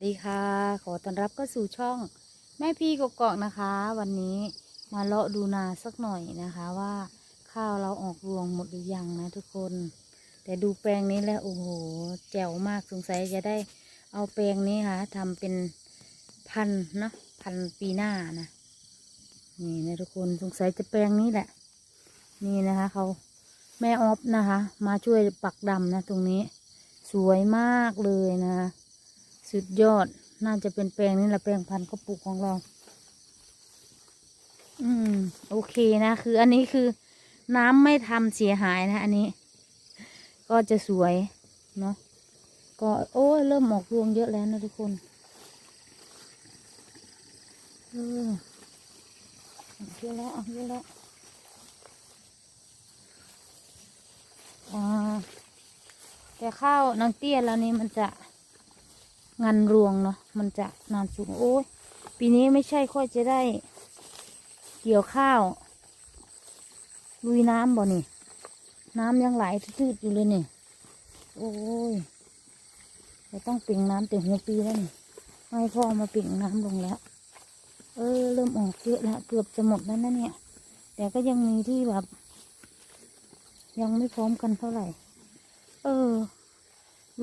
สวัสดีค่ะ ขอต้อนรับเข้าสู่ช่องแม่พี่กกอกนะคะ วันนี้มาเลาะดูนาสักหน่อยนะคะว่าข้าวเราออกรวงหมดหรือยังนะทุกคน แต่ดูแปลงนี้แล้วโอ้โหแจ๋วมากสงสัยจะได้เอาแปลงนี้ค่ะทำเป็นพันเนาะพันปีหน้านะนี่นะทุกคนสงสัยจะแปลงนี้แหละ นี่นะคะเขาแม่ออฟนะคะ มาช่วยปักดำนะตรงนี้ สวยมากเลยนะคะ สุดยอด น่าจะเป็นแปลงนี่แหละแปลงพันธุ์ข้าวปลูกของเรา อืม โอเคนะ คืออันนี้คือน้ำไม่ทำเสียหายนะ อันนี้ ก็จะสวย เนาะ ก็โอ้เริ่มออกรวงเยอะแล้วนะทุกคนเออเยอะแล้วเยอะแล้วอ่าแต่ข้าวนางเตี้ยแล้วนี่มันจะ งานรวงเนาะมันจะนานสูงโอ้ยปีนี้ไม่ใช่ค่อยจะได้ เกี่ยวข้าวลุยน้ำบ่นี่ น้ำยังไหลทืดๆอยู่เลยนี่ โอ้ยเราต้องปิ่งน้ำเต็มหัวปีแล้วนี่ให้พ่อมาปิ่งน้ำลงแล้ว เออ เริ่มออกเยอะแล้วเกือบจะหมดแล้วนะเนี่ย แต่ก็ยังมีที่แบบ ยังไม่พร้อมกันเท่าไหร่ เออ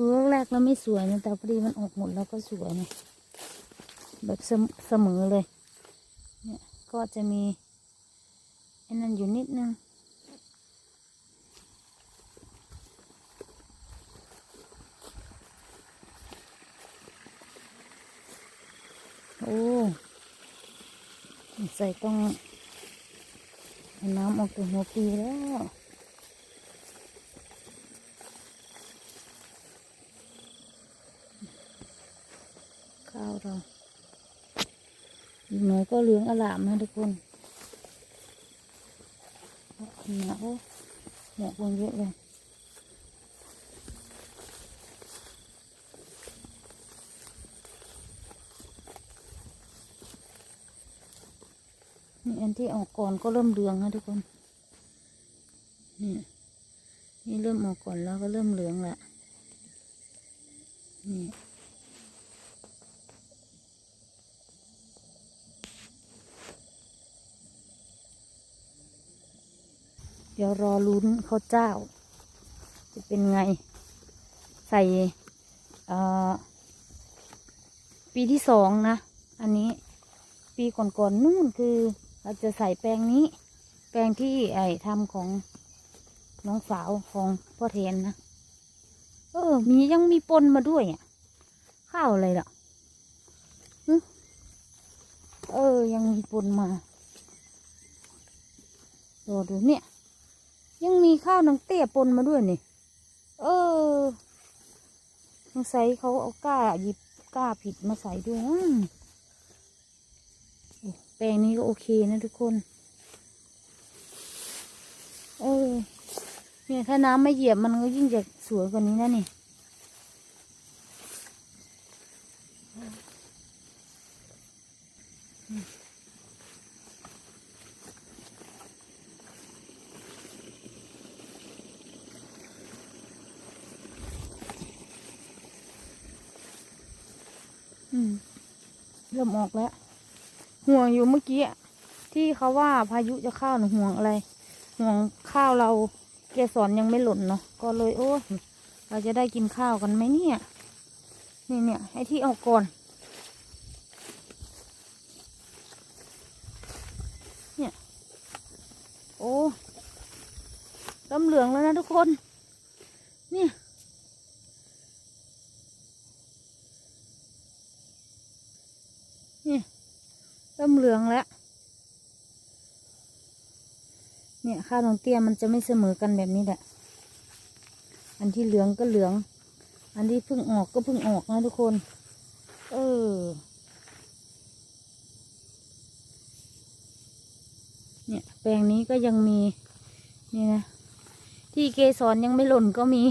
ดูแรกๆแล้วไม่สวยนะแต่พอดีมันออกหมดแล้วก็สวยนะแบบเสมอเลย เนี่ยก็จะมีไอ้นั่นอยู่นิดนึงโอ้ใส่ต้องน้ำออกจากหัวปีแล้ว ข้าวเราอีกหน่อยก็เหลืองอลามนะทุกคนหนาโอ้หมอกลงเยอะเลยนี่อันที่ออกก่อนก็เริ่มเหลืองนะทุกคน นี่นี่เริ่มออกก่อนแล้วก็เริ่มเหลืองละนี่ เดี๋ยวรอลุ้นข้าวเจ้า จะเป็นไง ใส่ปีที่สองนะ อันนี้ปีก่อนๆนนู่นคือเราจะใส่แปลงนี้ แปลงที่ไอ้ทำของน้องสาวของพ่อเทนนะ เออ มียังมีปนมาด้วยอะ ข้าวอะไรล่ะเออ ยังมีปนมาดูดูเนี่ย ยังมีข้าวนังเตี้ยปนมาด้วยนี่เออสงสัยเขาเอาก้าหยิบก้าผิดมาใส่ด้วยอืมแปลงนี้ก็โอเคนะทุกคน เออเนี่ยถ้าน้ำไม่เหยียบมันก็ยิ่งจะสวยกว่านี้นะนี่ เริ่มออกแล้ว ห่วงอยู่เมื่อกี้ที่เขาว่าพายุจะเข้าหนูห่วงอะไร ห่วงข้าวเราเกสรยังไม่หล่นเนาะก็เลยโอ้ยเราจะได้กินข้าวกันไหมเนี่ย นี่เนี่ยให้ที่ออกก่อน เนี่ย โอ้เริ่มเหลืองแล้วนะทุกคน เนี่ย นี่เริ่มเหลืองแล้ว เนี่ยข้าวน้องเตี้ยมันจะไม่เสมอกันแบบนี้แหละ อันที่เหลืองก็เหลือง อันที่เพิ่งออกก็เพิ่งออกนะทุกคน เออ เนี่ยแปลงนี้ก็ยังมี นี่นะ ที่เกสรยังไม่หล่นก็มี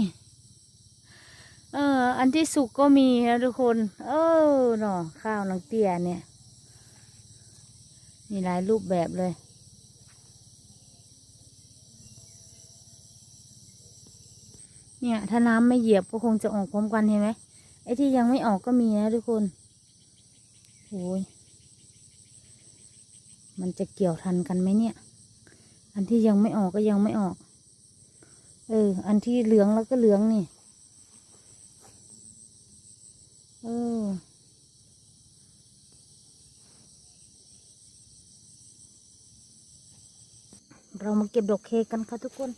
ออันที่สุกก็มีนะทุกคน เออเนาะข้าวน้องเตี้ยเนี่ย มีหลายรูปแบบเลย เนี่ย ถ้าน้ำไม่เหยียบก็คงจะออกพร้อมกันเห็นไหมไอ้ที่ยังไม่ออกก็มีนะทุกคนโอ้ยมันจะเกี่ยวทันกันไหมเนี่ย อันที่ยังไม่ออกก็ยังไม่ออก เออ อันที่เหลืองแล้วก็เหลืองนี่ เออเรามาเก็บดอกเคกันค่ะทุกคน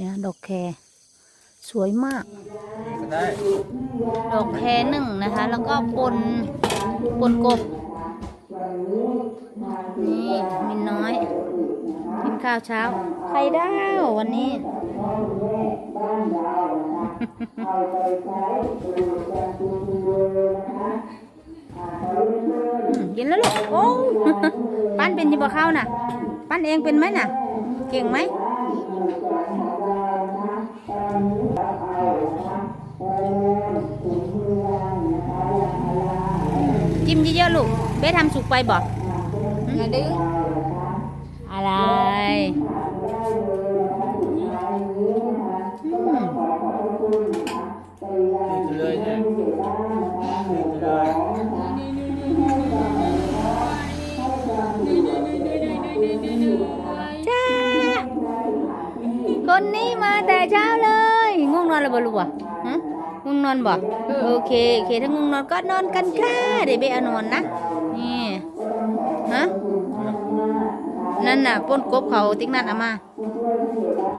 เนี่ยดอกแครสวยมากก็ได้ดอกแครหนึ่งนะคะ แล้วก็ปนปนกบ นี่มินน้อย กินข้าวเช้าไข่ดาววันนี้อืมกินแล้วลูกโอ้ปั้นเป็นอยี่บ่ข้าวน่ะ ปั้นเองเป็นไหมน่ะ เก่งไหม ยอะๆลูก เบ๊ทำสุกไปบ่อย่าดื้ออะไรอืมกินเลยเนี่ยกินเลยจ้าคนนี้มาแต่เช้าเลย ง่วงนอนแล้วบ่ลูกอะฮะ ง่วงนอนบ่โอเคโอเคถ้าง่วงนอนก็นอนกันค่ะเดี๋ยวเบนอนนะนี่ฮะนั่นน่ะป้นกบเขาติ๊กนั่นเอามา